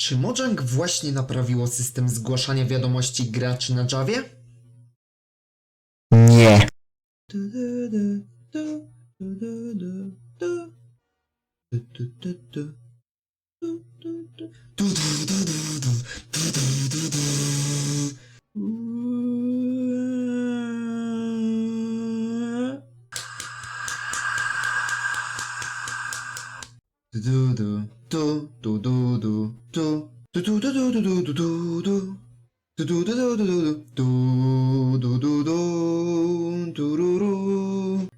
Czy Mojang właśnie naprawiło system zgłaszania wiadomości graczy na Javie? Nie.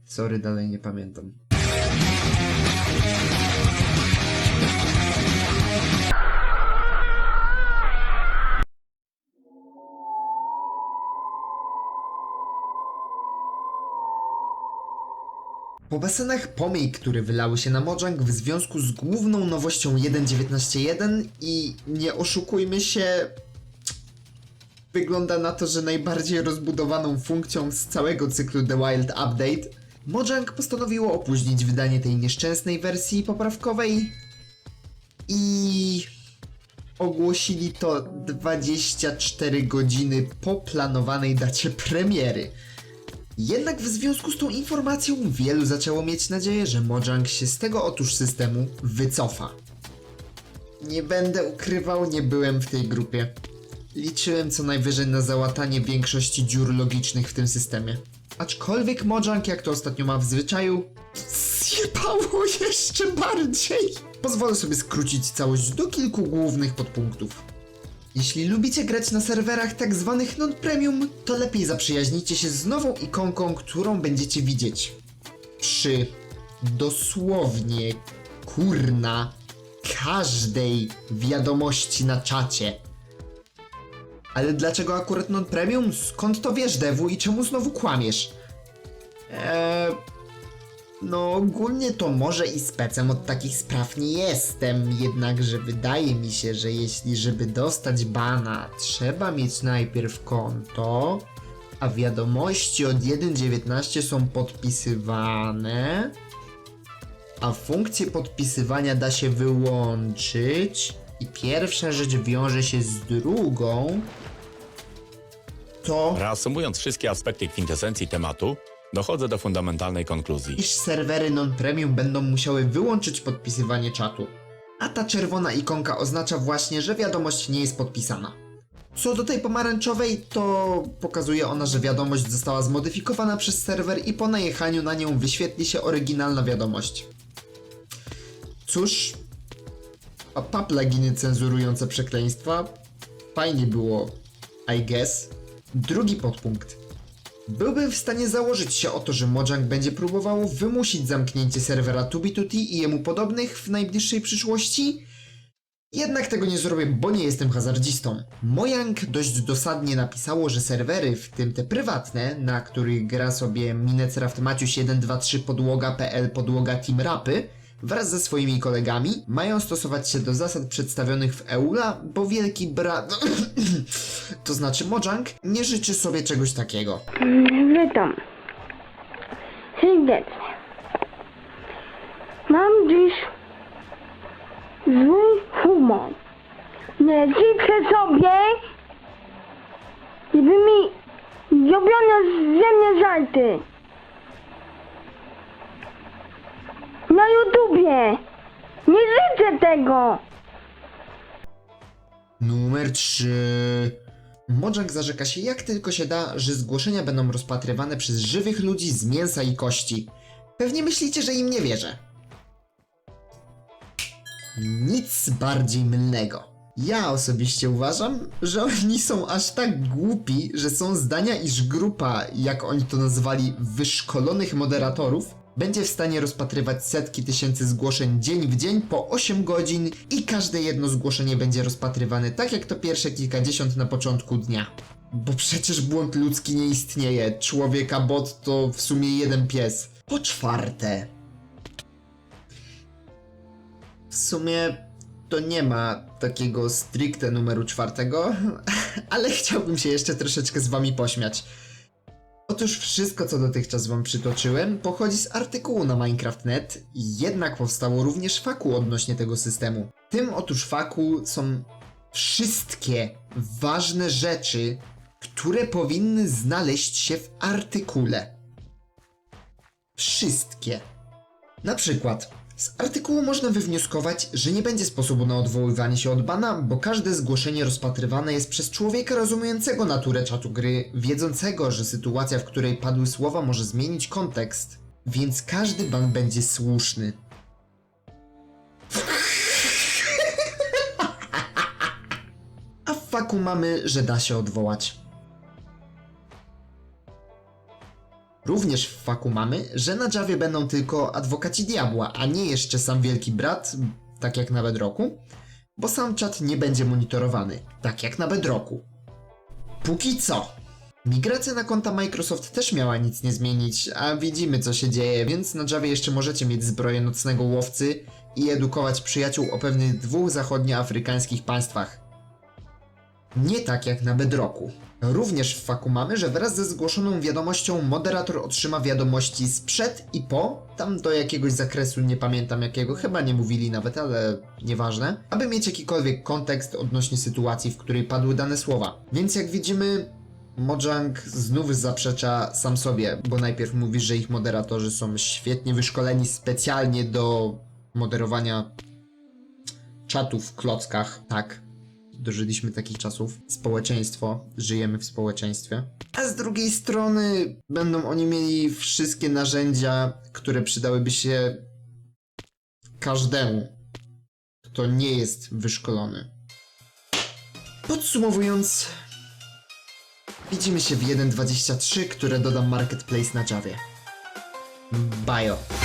Sorry, dalej nie pamiętam. Po basenach pomyj, które wylały się na Mojang w związku z główną nowością 1.19.1 i nie oszukujmy się, wygląda na to, że najbardziej rozbudowaną funkcją z całego cyklu The Wild Update, Mojang postanowiło opóźnić wydanie tej nieszczęsnej wersji poprawkowej i ogłosili to 24 godziny po planowanej dacie premiery. Jednak w związku z tą informacją wielu zaczęło mieć nadzieję, że Mojang się z tego otóż systemu wycofa. Nie będę ukrywał, nie byłem w tej grupie. Liczyłem co najwyżej na załatanie większości dziur logicznych w tym systemie. Aczkolwiek Mojang, jak to ostatnio ma w zwyczaju, zjebało jeszcze bardziej. Pozwolę sobie skrócić całość do kilku głównych podpunktów. Jeśli lubicie grać na serwerach tak zwanych non-premium, to lepiej zaprzyjaźnijcie się z nową ikonką, którą będziecie widzieć. Przy dosłownie kurna każdej wiadomości na czacie. Ale dlaczego akurat non-premium? Skąd to wiesz, Dewu, i czemu znowu kłamiesz? Eee, no ogólnie to może i specem od takich spraw nie jestem, jednakże wydaje mi się, że jeśli żeby dostać bana trzeba mieć najpierw konto, a wiadomości od 1.19 są podpisywane, a funkcję podpisywania da się wyłączyć i pierwsza rzecz wiąże się z drugą, to... Reasumując wszystkie aspekty kwintesencji tematu, dochodzę do fundamentalnej konkluzji. iż serwery non-premium będą musiały wyłączyć podpisywanie czatu. A ta czerwona ikonka oznacza właśnie, że wiadomość nie jest podpisana. Co do tej pomarańczowej, to pokazuje ona, że wiadomość została zmodyfikowana przez serwer i po najechaniu na nią wyświetli się oryginalna wiadomość. Cóż, a pa pluginy cenzurujące przekleństwa, fajnie było, I guess. Drugi podpunkt. Byłbym w stanie założyć się o to, że Mojang będzie próbowało wymusić zamknięcie serwera Tubituti i jemu podobnych w najbliższej przyszłości. Jednak tego nie zrobię, bo nie jestem hazardzistą. Mojang dość dosadnie napisało, że serwery, w tym te prywatne, na których gra sobie Minecraft Maciuś 123 podłoga.pl podłoga Team Rapy, wraz ze swoimi kolegami, mają stosować się do zasad przedstawionych w EULA, bo wielki brat, to znaczy Mojang, nie życzy sobie czegoś takiego. Witam. Serdecznie. Mam dziś zły humor. Nie życzę sobie, żeby mi zrobiono ze mnie żarty. Na YouTubie. Nie życzę tego. Numer 3. Mojang zarzeka się jak tylko się da, że zgłoszenia będą rozpatrywane przez żywych ludzi z mięsa i kości. Pewnie myślicie, że im nie wierzę. Nic bardziej mylnego. Ja osobiście uważam, że oni są aż tak głupi, że są zdania, iż grupa, jak oni to nazwali, wyszkolonych moderatorów, będzie w stanie rozpatrywać setki tysięcy zgłoszeń dzień w dzień po 8 godzin i każde jedno zgłoszenie będzie rozpatrywane tak jak to pierwsze kilkadziesiąt na początku dnia. Bo przecież błąd ludzki nie istnieje, człowieka bot to w sumie jeden pies. Po czwarte, w sumie to nie ma takiego stricte numeru czwartego, ale chciałbym się jeszcze troszeczkę z wami pośmiać. Otóż wszystko, co dotychczas wam przytoczyłem, pochodzi z artykułu na Minecraft.net, jednak powstało również faku odnośnie tego systemu. Tym otóż faku są wszystkie ważne rzeczy, które powinny znaleźć się w artykule. Wszystkie. Na przykład, z artykułu można wywnioskować, że nie będzie sposobu na odwoływanie się od bana, bo każde zgłoszenie rozpatrywane jest przez człowieka rozumiejącego naturę czatu gry, wiedzącego, że sytuacja, w której padły słowa, może zmienić kontekst, więc każdy ban będzie słuszny. A w faku mamy, że da się odwołać. Również w faku mamy, że na Javie będą tylko adwokaci diabła, a nie jeszcze sam wielki brat, tak jak na Bedrocku, bo sam czat nie będzie monitorowany, tak jak na Bedrocku. Póki co. Migracja na konta Microsoft też miała nic nie zmienić, a widzimy co się dzieje, więc na Javie jeszcze możecie mieć zbroję nocnego łowcy i edukować przyjaciół o pewnych dwóch zachodnioafrykańskich państwach. Nie tak jak na Bedrocku. Również w faku mamy, że wraz ze zgłoszoną wiadomością moderator otrzyma wiadomości sprzed i po, tam do jakiegoś zakresu, nie pamiętam jakiego, chyba nie mówili nawet, ale nieważne, aby mieć jakikolwiek kontekst odnośnie sytuacji, w której padły dane słowa. Więc jak widzimy, Mojang znów zaprzecza sam sobie, bo najpierw mówi, że ich moderatorzy są świetnie wyszkoleni specjalnie do moderowania czatów w klockach, tak, dożyliśmy takich czasów. Społeczeństwo, żyjemy w społeczeństwie. A z drugiej strony będą oni mieli wszystkie narzędzia, które przydałyby się każdemu, kto nie jest wyszkolony. Podsumowując, widzimy się w 1.23, które dodam Marketplace na Javie. Bajo.